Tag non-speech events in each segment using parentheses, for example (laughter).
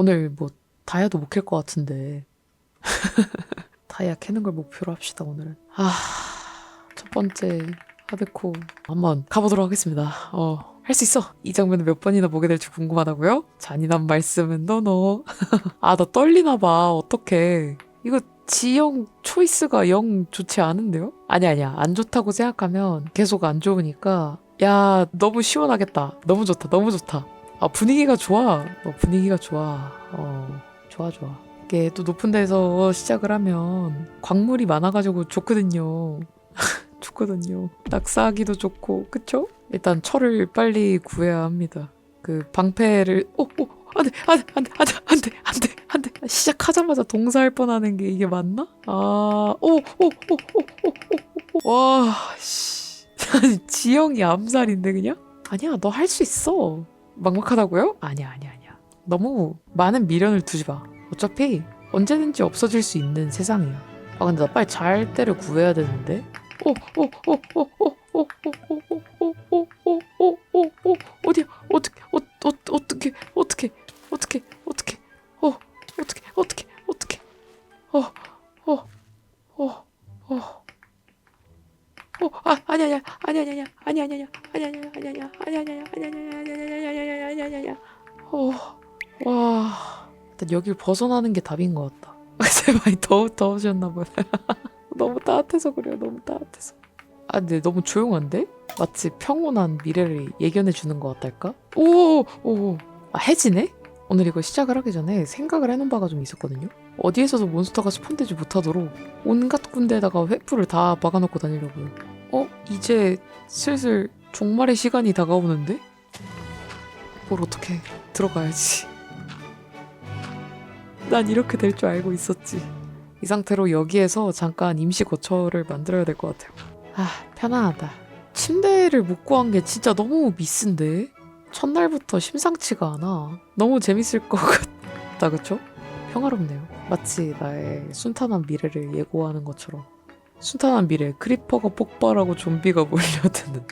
오늘 뭐 다이아도 못 캘 것 같은데. (laughs) 다이아 캐는 걸 목표로 합시다 오늘은. 아 첫 번째 하드코 한번 가보도록 하겠습니다. 어 할 수 있어. 이 장면을 몇 번이나 보게 될지 궁금하다고요? 잔인한 말씀은 너너 (laughs) 아 나 떨리나 봐. 어떡해. 이거 지형 초이스가 영 좋지 않은데요? 아니 아니야. 안 좋다고 생각하면 계속 안 좋으니까. 야 너무 시원하겠다. 너무 좋다. 너무 좋다 아 분위기가 좋아. 어, 분위기가 좋아. 어 좋아 좋아. 이게 또 높은 데서 시작을 하면 광물이 많아가지고 좋거든요. (laughs) 좋거든요. 낙사하기도 좋고 그쵸? 일단 철을 빨리 구해야 합니다. 그 방패를 오오 안돼 안 돼 안 돼 안 돼 안 돼 안 돼 안 돼. 시작하자마자 동사할 뻔 하는 게 이게 맞나? 아 오 오 오 오 오오와씨. (laughs) 지영이 암살인데 그냥? 아니야 너 할 수 있어 막막하다고요? 아니야 아니야 아니야 너무 많은 미련을 두지 마 어차피 언제든지 없어질 수 있는 세상이야 아 근데 나 빨리 잘 때를 구해야 되는데 오 오 오 오 오 오 오 오 오 오 오 오 오 오 어디야 어, 와, 일단 여길 벗어나는 게 답인 것 같다. (laughs) 어제 많이 더워 더우셨나 보네. (laughs) 너무 따뜻해서 그래요, 너무 따뜻해서. 아, 근데 너무 조용한데? 마치 평온한 미래를 예견해 주는 것 같달까? 오, 오, 아 해지네? 오늘 이거 시작을 하기 전에 생각을 해놓은 바가 좀 있었거든요. 어디에서도 몬스터가 스폰되지 못하도록 온갖 군데에다가 횃불을 다 막아놓고 다니려고요. 어? 이제 슬슬 종말의 시간이 다가오는데? 뭘 어떻게 들어가야지. 난 이렇게 될 줄 알고 있었지. 이 상태로 여기에서 잠깐 임시 거처를 만들어야 될 것 같아요. 아, 편안하다. 침대를 못 구한 게 진짜 너무 미스인데? 첫날부터 심상치가 않아. 너무 재밌을 것 같다, 그쵸? 평화롭네요. 마치 나의 순탄한 미래를 예고하는 것처럼. 순탄한 미래, 크리퍼가 폭발하고 좀비가 몰려드는.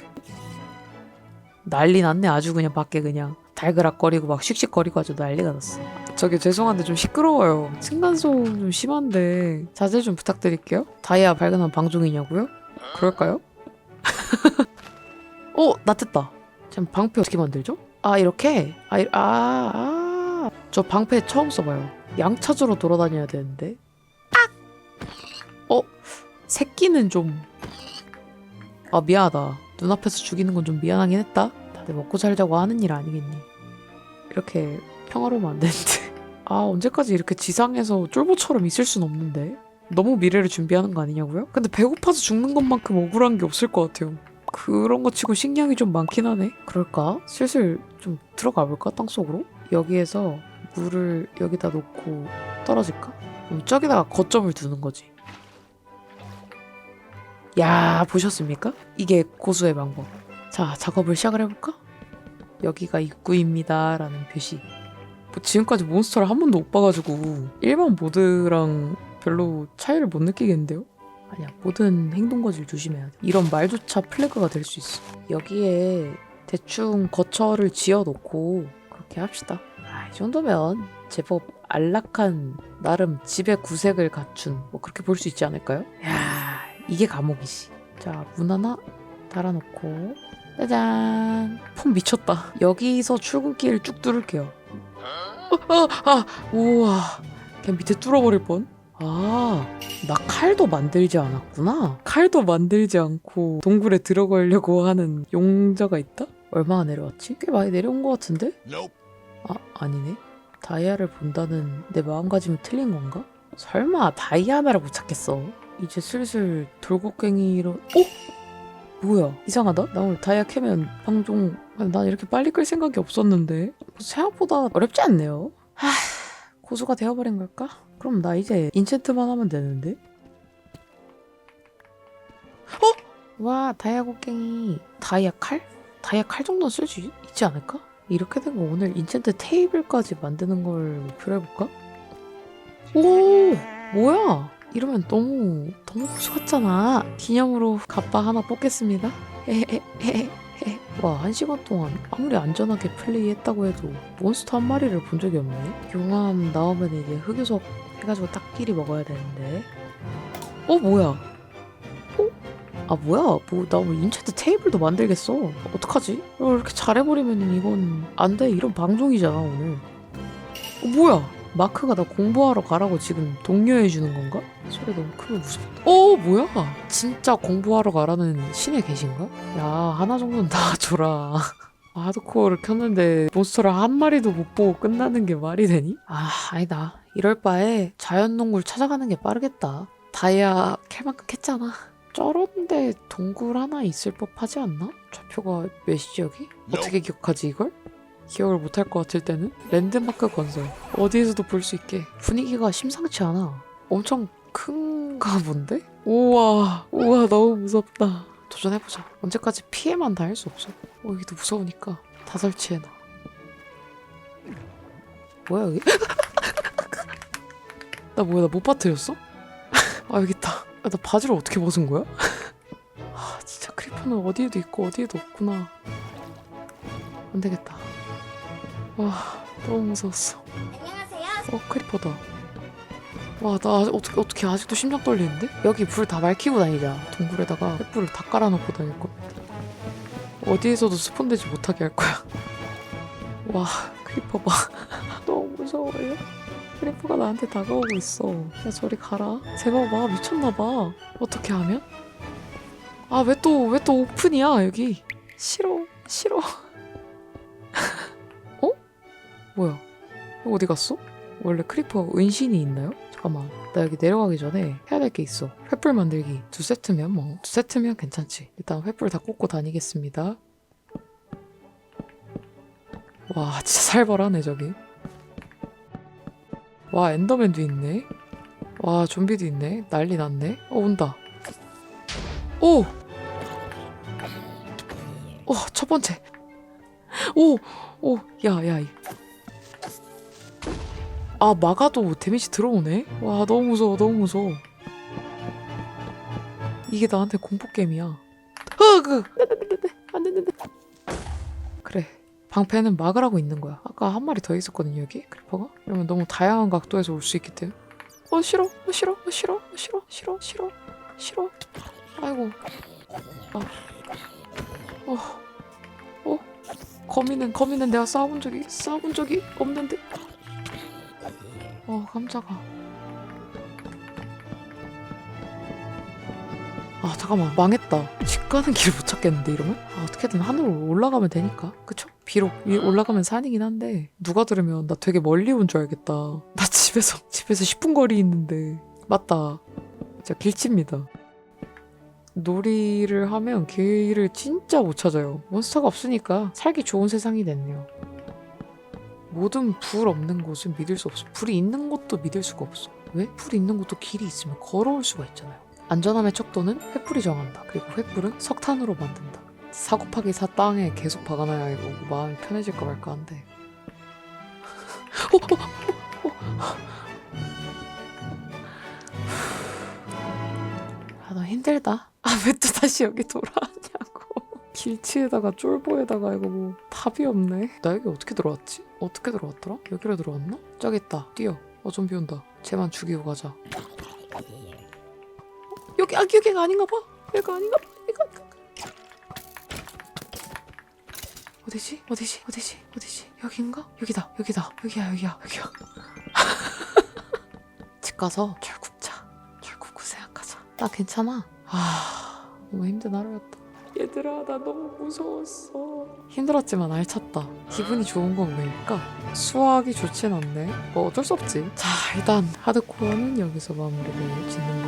난리 났네, 아주 그냥 밖에 그냥. 달그락거리고 막 씩씩거리고 아주 난리가 났어. 저기 죄송한데 좀 시끄러워요. 층간소음 좀 심한데 자제 좀 부탁드릴게요. 다이아 발견한 방종이냐고요? 그럴까요? (laughs) 어, 나 됐다. 지금 방패 어떻게 만들죠? 아, 이렇게? 아, 이- 아, 아. 저 방패 처음 써봐요. 양차주로 돌아다녀야 되는데. 악! 어, 새끼는 좀. 아, 미안하다. 눈앞에서 죽이는 건 좀 미안하긴 했다. 다들 먹고 살자고 하는 일 아니겠니? 이렇게 평화로우면 안 되는데. (laughs) 아, 언제까지 이렇게 지상에서 쫄보처럼 있을 순 없는데. 너무 미래를 준비하는 거 아니냐고요? 근데 배고파서 죽는 것만큼 억울한 게 없을 것 같아요. 그런 거 치고 식량이 좀 많긴 하네. 그럴까? 슬슬 좀 들어가 볼까? 땅속으로? 여기에서 물을 여기다 놓고 떨어질까? 그럼 저기다가 거점을 두는 거지. 야, 보셨습니까? 이게 고수의 방법. 자, 작업을 시작을 해볼까? 여기가 입구입니다. 라는 표시. 뭐 지금까지 몬스터를 한 번도 못 봐가지고 일반 모드랑 별로 차이를 못 느끼겠는데요? 아니야 모든 행동거지를 조심해야 돼 이런 말조차 플래그가 될 수 있어 여기에 대충 거처를 지어놓고 그렇게 합시다 아, 이 정도면 제법 안락한 나름 집의 구색을 갖춘 뭐 그렇게 볼 수 있지 않을까요? 야 이게 감옥이지 자 문 하나 달아놓고 짜잔 폼 미쳤다 여기서 출근길을 쭉 뚫을게요 어, 어, 아 우와 그냥 밑에 뚫어버릴 뻔 아, 나 칼도 만들지 않았구나. 칼도 만들지 않고 동굴에 들어가려고 하는 용자가 있다? 얼마나 내려왔지? 꽤 많이 내려온 것 같은데? 아, 아니네. 다이아를 본다는 내 마음가짐이 틀린 건가? 설마 다이아 하나를 못 찾겠어. 이제 슬슬 돌고갱이로... 어? 뭐야? 이상하다? 나 오늘 다이아 캐면 방종... 난 이렇게 빨리 끌 생각이 없었는데 생각보다 어렵지 않네요. 하... 고수가 되어버린 걸까? 그럼 나 이제 인챈트만 하면 되는데? 어? 와 다이아 곡괭이 다이아 칼? 다이아 칼 정도는 쓸 수 있지 않을까? 이렇게 된 거 오늘 인챈트 테이블까지 만드는 걸 목표로 해볼까? 오 뭐야 이러면 너무 너무 고수 같잖아 기념으로 갑바 하나 뽑겠습니다. 와, 한 시간 동안 아무리 안전하게 플레이했다고 해도 몬스터 한 마리를 본 적이 없네. 용암 나오면 이제 흑요석 해가지고 딱 끼리 먹어야 되는데. 어, 뭐야? 어? 아, 뭐야? 뭐, 나 뭐 인챈트 테이블도 만들겠어. 어떡하지? 어, 이렇게 잘해버리면 이건 안 돼. 이런 방송이잖아, 오늘. 어, 뭐야? 마크가 나 공부하러 가라고 지금 독려해 주는 건가? 소리 너무 크면 무섭다. 어 뭐야? 진짜 공부하러 가라는 신에 계신가? 야 하나 정도는 놔줘라. (laughs) 하드코어를 켰는데 몬스터를 한 마리도 못 보고 끝나는 게 말이 되니? 아 아니다. 이럴 바에 자연동굴 찾아가는 게 빠르겠다. 다이아 캘 만큼 캤잖아. 저런데 동굴 하나 있을 법하지 않나? 좌표가 몇이지 여기? 어떻게 기억하지 이걸? 기억을 못할 것 같을 때는 랜드마크 건설. 어디에서도 볼 수 있게. 분위기가 심상치 않아. 엄청 큰가 본데? 우와 우와 너무 무섭다. 도전해보자. 언제까지 피해만 당할 수 없어. 어 여기도 무서우니까 다 설치해놔. 뭐야 여기? (laughs) 나 뭐야 나 못 빠뜨렸어? (laughs) 아 여기 있다. 아, 나 바지를 어떻게 벗은 거야? (laughs) 아 진짜 크리퍼는 어디에도 있고 어디에도 없구나. 안 되겠다 와 너무 무서웠어. 안녕하세요. 어 크리퍼다. 와나 어떻게 어떻게 아직도 심장 떨리는데? 여기 불 다 밝히고 다니자. 동굴에다가 횃불을 다 깔아놓고 다닐 거. 어디에서도 스폰되지 못하게 할 거야. 와 크리퍼 봐. (laughs) 너무 무서워요. 크리퍼가 나한테 다가오고 있어. 야 저리 가라. 제발 봐. 미쳤나 봐. 어떻게 하면? 아 왜 또 왜 또 오픈이야 여기? 싫어 싫어 어 (laughs) 뭐야? 어디 갔어? 원래 크리퍼 은신이 있나요? 잠깐만 나 여기 내려가기 전에 해야 될 게 있어. 횃불 만들기. 두 세트면 뭐 두 세트면 괜찮지. 일단 횃불 다 꽂고 다니겠습니다. 와 진짜 살벌하네 저기. 와 엔더맨도 있네. 와 좀비도 있네. 난리 났네. 어 온다. 오! 오, 첫 번째. 오, 오, 야, 야. 이- 아, 막아도 데미지 들어오네? 와, 너무 무서워, 너무 무서워. 이게 나한테 공포게임이야. 아, 그, 안 됐는데. 그래. 방패는 막으라고 있는 거야. 아까 한 마리 더 있었거든요, 여기. 크리퍼가. 그러면 너무 다양한 각도에서 올 수 있기 때문에. 어, 싫어, 어, 싫어, 어, 싫어, 어, 싫어, 싫어, 싫어, 싫어. 아이고. 아. 어, 어, 거미는 거미는 내가 싸워본 적이 싸워본 적이 없는데. 어, 깜짝아. 아, 잠깐만, 망했다. 집 가는 길 못 찾겠는데 이러면? 아, 어떻게든 하늘로 올라가면 되니까, 그쵸? 비록 위 올라가면 산이긴 한데 누가 들으면 나 되게 멀리 온 줄 알겠다. 나 집에서 (laughs) 집에서 10분 거리 있는데 맞다. 진짜 길치입니다. 놀이를 하면 길을 진짜 못 찾아요. 몬스터가 없으니까 살기 좋은 세상이 됐네요. 모든 불 없는 곳은 믿을 수 없어. 불이 있는 곳도 믿을 수가 없어. 왜? 불이 있는 곳도 길이 있으면 걸어올 수가 있잖아요. 안전함의 척도는 횃불이 정한다. 그리고 횃불은 석탄으로 만든다. 사 곱하기 사 땅에 계속 박아놔야 이거 마음이 편해질까 말까 한데. (laughs) 아, 나 힘들다. (laughs) 아, 왜 또 다시 여기 돌아 왔냐고. 길치에다가 쫄보에다가 이거 뭐 답이 없네. 나 여기 어떻게 들어왔지? 어떻게 들어왔더라? 여기로 들어왔나? 저기 있다. 뛰어. 어, 좀비 온다. 쟤만 죽이고 가자. 여기, 아, 여기가 아닌가 봐. 여기가 아닌가 봐. 여기가 아닌가 봐. 어디지? 어디지? 어디지? 어디지? 여긴가? 여기다. 여기다. 여기야, 여기야, 여기야. (laughs) 집 가서 줄 굽자. 줄 굽고 생각하자. 나 괜찮아. 아, 너무 힘든 하루였다. 얘들아, 나 너무 무서웠어. 힘들었지만 알찼다. 기분이 좋은 건 왜일까? 수학이 좋진 않네. 뭐 어쩔 수 없지. 자, 일단 하드코어는 여기서 마무리를 짓는 걸로